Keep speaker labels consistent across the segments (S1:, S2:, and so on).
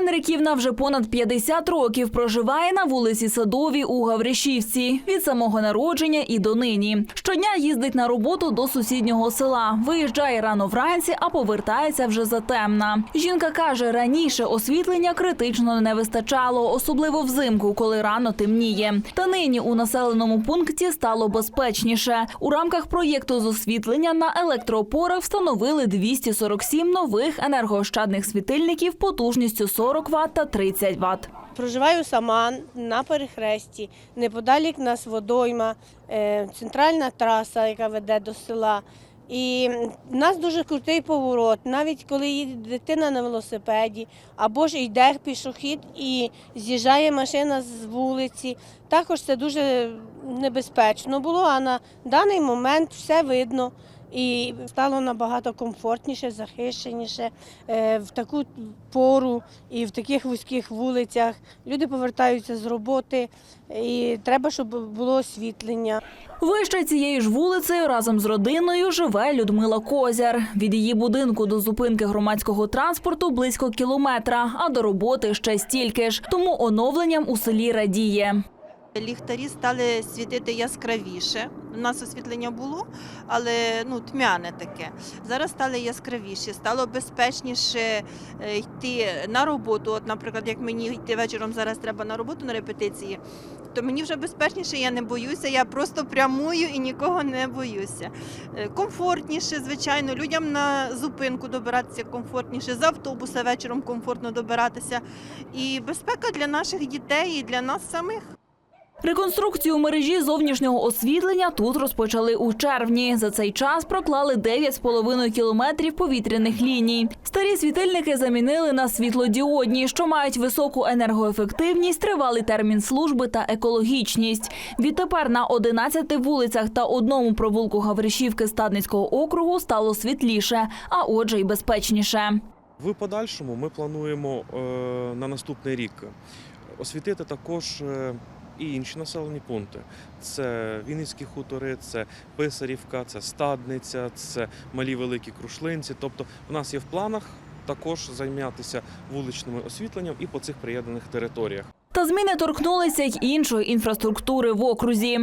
S1: Генриківна вже понад 50 років проживає на вулиці Садовій у Гавришівці від самого народження і донині. Щодня їздить на роботу до сусіднього села. Виїжджає рано вранці, а повертається вже затемна. Жінка каже, раніше освітлення критично не вистачало, особливо взимку, коли рано темніє. Та нині у населеному пункті стало безпечніше. У рамках проєкту з освітлення на електроопорах встановили 247 нових енергоощадних світильників потужністю 40 Вт та 30 Вт.
S2: Проживаю сама на перехресті, неподалік нас водойма, е, центральна траса, яка веде до села. І в нас дуже крутий поворот. Навіть коли їде дитина на велосипеді, або ж йде пішохід і з'їжджає машина з вулиці. Також це дуже небезпечно було, а на даний момент все видно. І стало набагато комфортніше, захищеніше е, в таку пору і в таких вузьких вулицях. Люди повертаються з роботи, і треба, щоб було освітлення.
S1: Вище цією ж вулицею разом з родиною живе Людмила Козяр. Від її будинку до зупинки громадського транспорту близько кілометра, а до роботи ще стільки ж. Тому оновленням у селі радіє.
S3: Ліхтарі стали світити яскравіше. У нас освітлення було, але ну тьмяне таке. Зараз стали яскравіші, стало безпечніше е, йти на роботу. От, наприклад, як мені йти вечором зараз треба на роботу на репетиції, то мені вже безпечніше, я не боюся. Я просто прямую і нікого не боюся. Е, Комфортніше, звичайно, людям на зупинку добиратися комфортніше, з автобуса вечором комфортно добиратися. І безпека для наших дітей і для нас самих.
S1: Реконструкцію мережі зовнішнього освітлення тут розпочали у червні. За цей час проклали 9,5 кілометрів повітряних ліній. Старі світильники замінили на світлодіодні, що мають високу енергоефективність, тривалий термін служби та екологічність. Відтепер на 11 вулицях та одному провулку Гавришівки Стадницького округу стало світліше, а отже й безпечніше.
S4: В подальшому ми плануємо е, на наступний рік освітити також е, і інші населені пункти. Це Вінницькі хутори, це Писарівка, це Стадниця, це малі великі крушлинці. Тобто, в нас є в планах також займатися вуличним освітленням і по цих приєднаних територіях.
S1: Та зміни торкнулися й іншої інфраструктури в окрузі.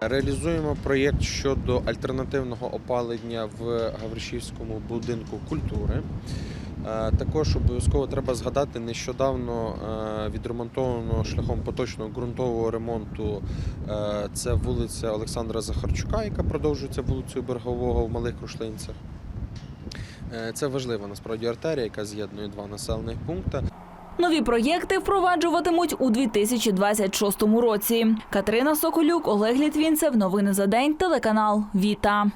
S5: Реалізуємо проєкт щодо альтернативного опалення в Гавришівському будинку культури. Е, Також обов'язково треба згадати нещодавно е, відремонтовано шляхом поточного ґрунтового ремонту. е, Це вулиця Олександра Захарчука, яка продовжується вулицею Берегового в Малих Крушлинцях. Це важлива насправді артерія, яка з'єднує два населених пункти.
S1: Нові проєкти впроваджуватимуть у 2026 році. Катерина Соколюк, Олег Літвінцев. Новини за день. Телеканал Віта.